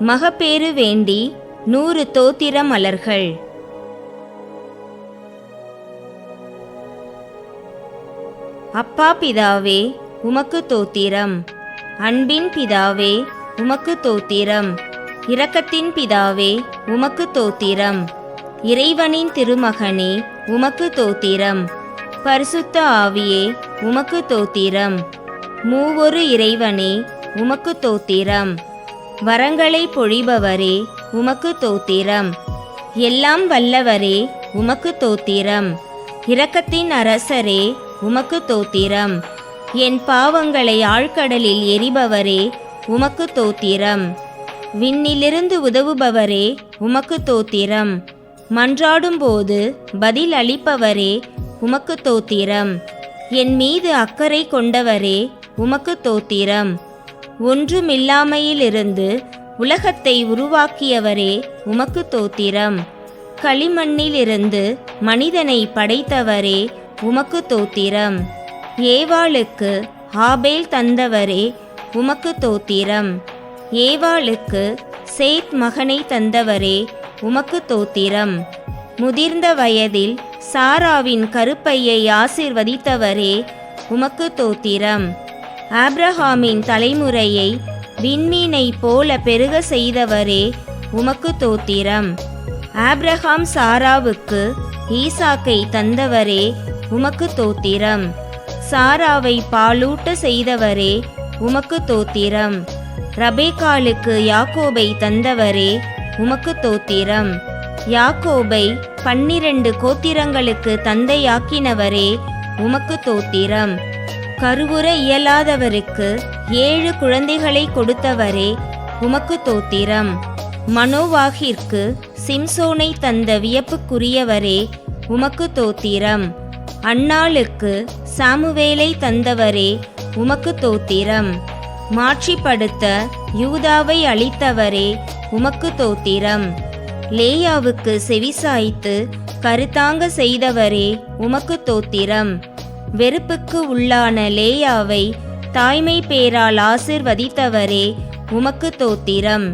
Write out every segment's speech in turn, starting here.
மகப்பேறு வேண்டி நூறு தோத்திர மலர்கள் அப்பா பிதாவே உமக்கு தோத்திரம். அன்பின் பிதாவே உமக்கு தோத்திரம். இரக்கத்தின் பிதாவே உமக்கு தோத்திரம். இறைவனின் திருமகனே உமக்கு தோத்திரம். பரிசுத்த ஆவியே உமக்கு தோத்திரம். மூவொரு இறைவனே உமக்கு தோத்திரம். வரங்களை பொழிபவரே உமக்கு தோத்திரம். எல்லாம் வல்லவரே உமக்கு தோத்திரம். இரக்கத்தின் அரசரே உமக்கு தோத்திரம். என் பாவங்களை ஆழ்கடலில் எரிபவரே உமக்கு தோத்திரம். விண்ணிலிருந்து உதவுபவரே உமக்கு தோத்திரம். மன்றாடும்போது பதில் அளிப்பவரே உமக்கு தோத்திரம். என் மீது அக்கறை கொண்டவரே உமக்கு தோத்திரம். ஒன்றுமில்லாமையிலிருந்து உலகத்தை உருவாக்கியவரே உமக்கு தோத்திரம். களிமண்ணிலிருந்து மனிதனை படைத்தவரே உமக்கு தோத்திரம். ஏவாளுக்கு ஆபேல் தந்தவரே உமக்கு தோத்திரம். ஏவாளுக்கு சேத் மகனை தந்தவரே உமக்கு தோத்திரம். முதிர்ந்த வயதில் சாராவின் கருப்பையை ஆசிர்வதித்தவரே உமக்கு தோத்திரம். ஆப்ரஹாமின் தலைமுறையை விண்மீனை போல பெருக செய்தவரே உமக்கு தோத்திரம். ஆப்ரஹாம் சாராவுக்கு ஈசாக்கை தந்தவரே உமக்கு தோத்திரம். சாராவை பாலூட்ட செய்தவரே உமக்கு தோத்திரம். ரபேக்காலுக்கு யாக்கோபை தந்தவரே உமக்கு தோத்திரம். யாக்கோபை பன்னிரண்டு கோத்திரங்களுக்கு தந்தையாக்கினவரே உமக்கு தோத்திரம். கருவுற இயலாதவருக்கு ஏழு குழந்தைகளை கொடுத்தவரே உமக்கு தோத்திரம். மனோவாகிற்கு சிம்சோனை தந்த வியப்புக்குரியவரே உமக்கு தோத்திரம். அன்னாளுக்கு சாமுவேலை தந்தவரே உமக்கு தோத்திரம். மாற்றிப்படுத்த யூதாவை அளித்தவரே உமக்கு தோத்திரம். லேயாவுக்கு செவிசாய்த்து கருத்தாங்க செய்தவரே உமக்கு தோத்திரம். வெறுப்புக்கு உள்ளான லேயாவை தாய்மை பேரால் ஆசிர்வதித்தவரே உமக்கு தோத்திரம்.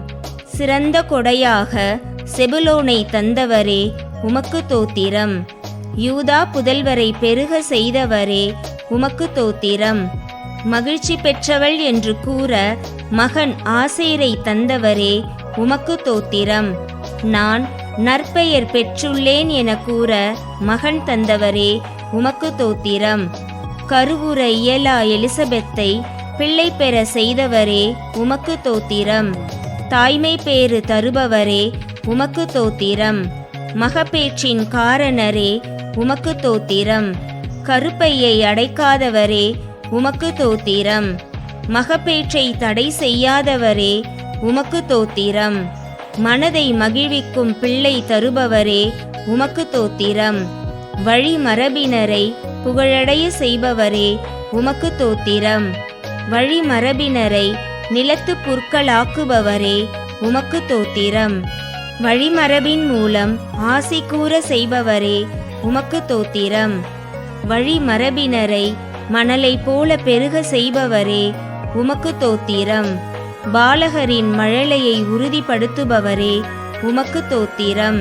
சிறந்த கொடையாக செபுலோனை தந்தவரே உமக்கு தோத்திரம். யூதா புதல்வரை பெருக செய்தவரே உமக்கு தோத்திரம். மகிழ்ச்சி பெற்றவள் என்று கூற மகன் ஆசேரை தந்தவரே உமக்கு தோத்திரம். நான் நற்பெயர் பெற்றுள்ளேன் என கூற மகன் தந்தவரே உமக்கு தோத்திரம். கருவுற இயலா எலிசபெத்தை பிள்ளை பெற செய்தவரே உமக்கு தோத்திரம். தாய்மை பேறு தருபவரே உமக்கு தோத்திரம். மகப்பேற்றின் காரணரே உமக்கு தோத்திரம். கருப்பையை அடைக்காதவரே உமக்கு தோத்திரம். மகப்பேற்றை தடை செய்யாதவரே உமக்கு தோத்திரம். மனதை மகிழ்விக்கும் பிள்ளை தருபவரே உமக்கு தோத்திரம். வழிமரபினரை புகழடைய செய்பவரே உமக்கு தோத்திரம். வழிமரபினரை நிலத்து புற்களாக்குபவரே உமக்கு தோத்திரம். வழிமரபின் மூலம் ஆசி கூற செய்பவரே உமக்கு தோத்திரம். வழிமரபினரை மணலை போல பெருக செய்பவரே உமக்கு தோத்திரம். பாலகரின் மழலையை உறுதிப்படுத்துபவரே உமக்கு தோத்திரம்.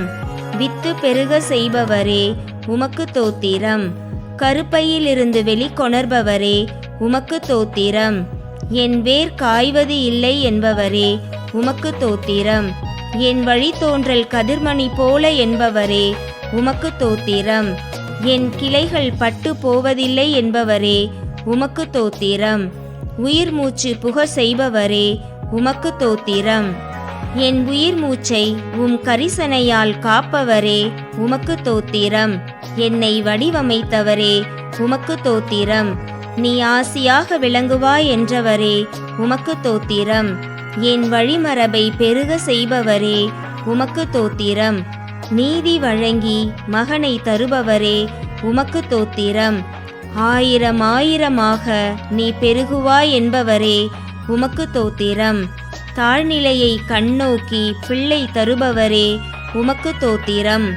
வித்து பெருக செய்பவரே உமக்கு தோத்திரம். கருப்பையிலிருந்து வெளிக்கொணர்பவரே உமக்கு தோத்திரம். என் வேர் காய்வது இல்லை என்பவரே உமக்கு தோத்திரம். என் வழித்தோன்றல் கதிர்மணி போல என்பவரே உமக்கு தோத்திரம். என் கிளைகள் பட்டு போவதில்லை என்பவரே உமக்கு தோத்திரம். உயிர் மூச்சு புக செய்பவரே உமக்கு தோத்திரம். என் உயிர் மூச்சை உம் கரிசனையால் காப்பவரே உமக்கு தோத்திரம். என்னை வடிவமைத்தவரே உமக்கு தோத்திரம். நீ ஆசியாக விளங்குவாய் என்றவரே உமக்கு தோத்திரம். என் வழிமரபை பெருக செய்பவரே உமக்கு தோத்திரம். நீதி வழங்கி மகனை தருபவரே உமக்கு தோத்திரம். ஆயிரம் ஆயிரமாக நீ பெருகுவாய் என்பவரே உமக்கு தோத்திரம். தாழ்நிலையை கண்ணோக்கி பிள்ளை தருபவரே உமக்கு தோத்திரம்.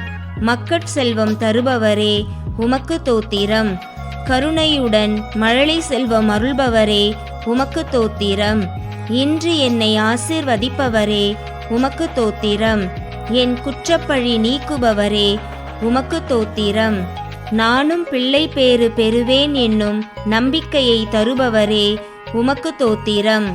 மக்கட் செல்வம் தருபவரே உமக்கு தோத்திரம். கருணையுடன் மழலை செல்வம் அருள்பவரே உமக்கு தோத்திரம். இன்று என்னை ஆசிர்வதிப்பவரே உமக்கு தோத்திரம். என் குற்றப்பழி நீக்குபவரே உமக்கு தோத்திரம். நானும் பிள்ளை பேறு பெறுவேன் என்னும் நம்பிக்கையை தருபவரே உமக்கு தோத்திரம்.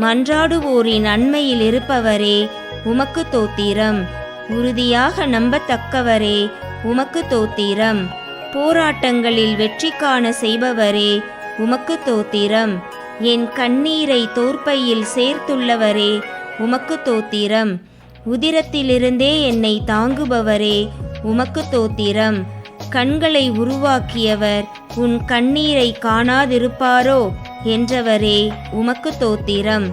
மன்றாடுவோரின் நன்மையில் இருப்பவரே உமக்கு தோத்திரம். உறுதியாக நம்பத்தக்கவரே உமக்கு தோத்திரம். போராட்டங்களில் வெற்றி காண செய்பவரே உமக்கு தோத்திரம். என் கண்ணீரை தோற்பையில் சேர்த்துள்ளவரே உமக்கு தோத்திரம். உதிரத்திலிருந்தே என்னை தாங்குபவரே உமக்கு தோத்திரம். கண்களை உருவாக்கியவர் உன் கண்ணீரை காணாதிருப்பாரோ என்றவரே உமக்கு தோத்திரம்.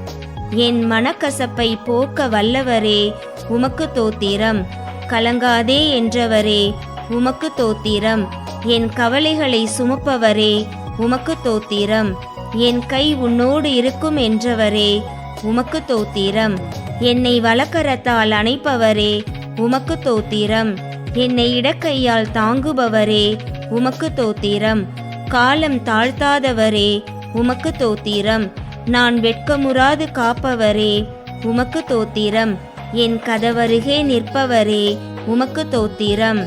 என் மனக்கசப்பை போக்க வல்லவரே உமக்கு தோத்திரம். கலங்காதே என்றவரே உமக்கு தோத்திரம். என் கவலைகளை சுமப்பவரே உமக்கு தோத்திரம். என் கை உன்னோடு இருக்கும் என்றவரே உமக்கு தோத்திரம். என்னை வழக்கரத்தால் அணைப்பவரே உமக்கு தோத்திரம். என்னை இடக்கையால் தாங்குபவரே உமக்கு தோத்திரம். காலம் தாழ்த்தாதவரே உமக்கு தோத்திரம். நான் வெட்கமுறாது காப்பவரே உமக்கு தோத்திரம். என் கதவருகே நிற்பவரே உமக்கு தோத்திரம்.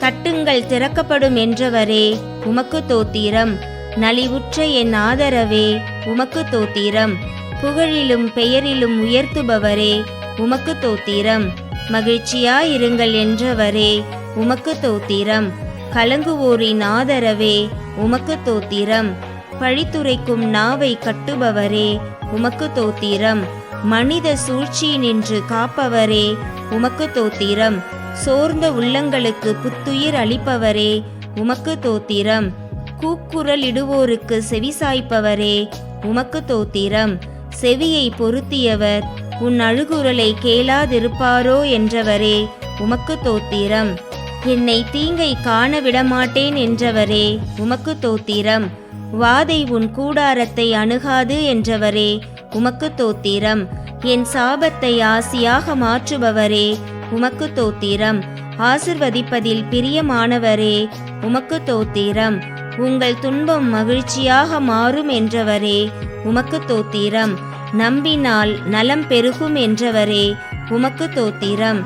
தட்டுங்கள் திறக்கப்படும் என்றவரே உமக்கு தோத்திரம். நலிவுற்ற என் ஆதரவே உமக்கு தோத்திரம். புகழிலும் பெயரிலும் உயர்த்துபவரே உமக்கு தோத்திரம். மகிழ்ச்சியாயிருங்கள் என்றவரே உமக்கு தோத்திரம். கலங்குவோரின் ஆதரவே உமக்கு தோத்திரம். பழித்துரைக்கும் நாவை கட்டுபவரே உமக்கு தோத்திரம். மனித சூழ்ச்சி நின்று காப்பவரே உமக்கு தோத்திரம். சோர்ந்த உள்ளங்களுக்கு புத்துயிர் அளிப்பவரே உமக்கு தோத்திரம். கூக்குரல் இடுவோருக்கு செவிசாய்ப்பவரே உமக்கு தோத்திரம். செவியை பொருத்தியவர் உன் அழுகுரலை கேளாதிருப்பாரோ என்றவரே உமக்கு தோத்திரம். என்னை தீங்கை காண விடமாட்டேன் என்றவரே உமக்கு தோத்திரம். வாதை உன் கூடாரத்தை அணுகாது என்றவரே உமக்கு தோத்திரம். என் சாபத்தை ஆசியாக மாற்றுபவரே உமக்கு தோத்திரம். ஆசிர்வதிப்பதில் பிரியமானவரே உமக்கு தோத்திரம். உங்கள் துன்பம் மகிழ்ச்சியாக மாறும் என்றவரே உமக்கு தோத்திரம். நம்பினால் நலம் பெருகும் என்றவரே உமக்கு தோத்திரம்.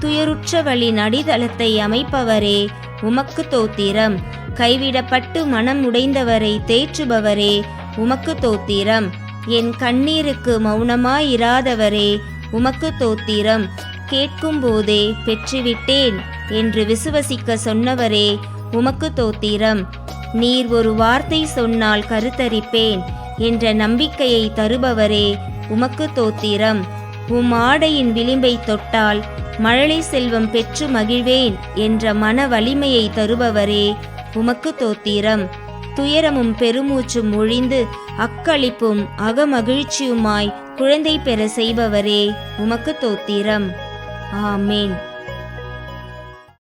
துயருற்ற வழி நடிதளத்தை அமைப்பவரே உமக்கு தோத்திரம். கைவிடப்பட்டு மனம் உடைந்தவரை தேற்றுபவரே உமக்கு தோத்திரம். என் கண்ணீருக்கு மௌனமாயிராதவரே உமக்கு தோத்திரம். கேட்கும் போதே பெற்றுவிட்டேன் என்று விசுவசிக்க சொன்னவரே உமக்கு தோத்திரம். நீர் ஒரு வார்த்தை சொன்னால் கருத்தரிப்பேன் என்ற நம்பிக்கையை தருபவரே உமக்கு தோத்திரம். உம் ஆடையின் விளிம்பை தொட்டால் மழலை செல்வம் பெற்று மகிழ்வேன் என்ற மன வலிமையை தருபவரே உமக்கு தோத்திரம். துயரமும் பெருமூச்சும் ஒழிந்து அக்களிப்பும் அகமகிழ்ச்சியுமாய் குழந்தை பெற செய்பவரே உமக்கு தோத்திரம். ஆமேன்.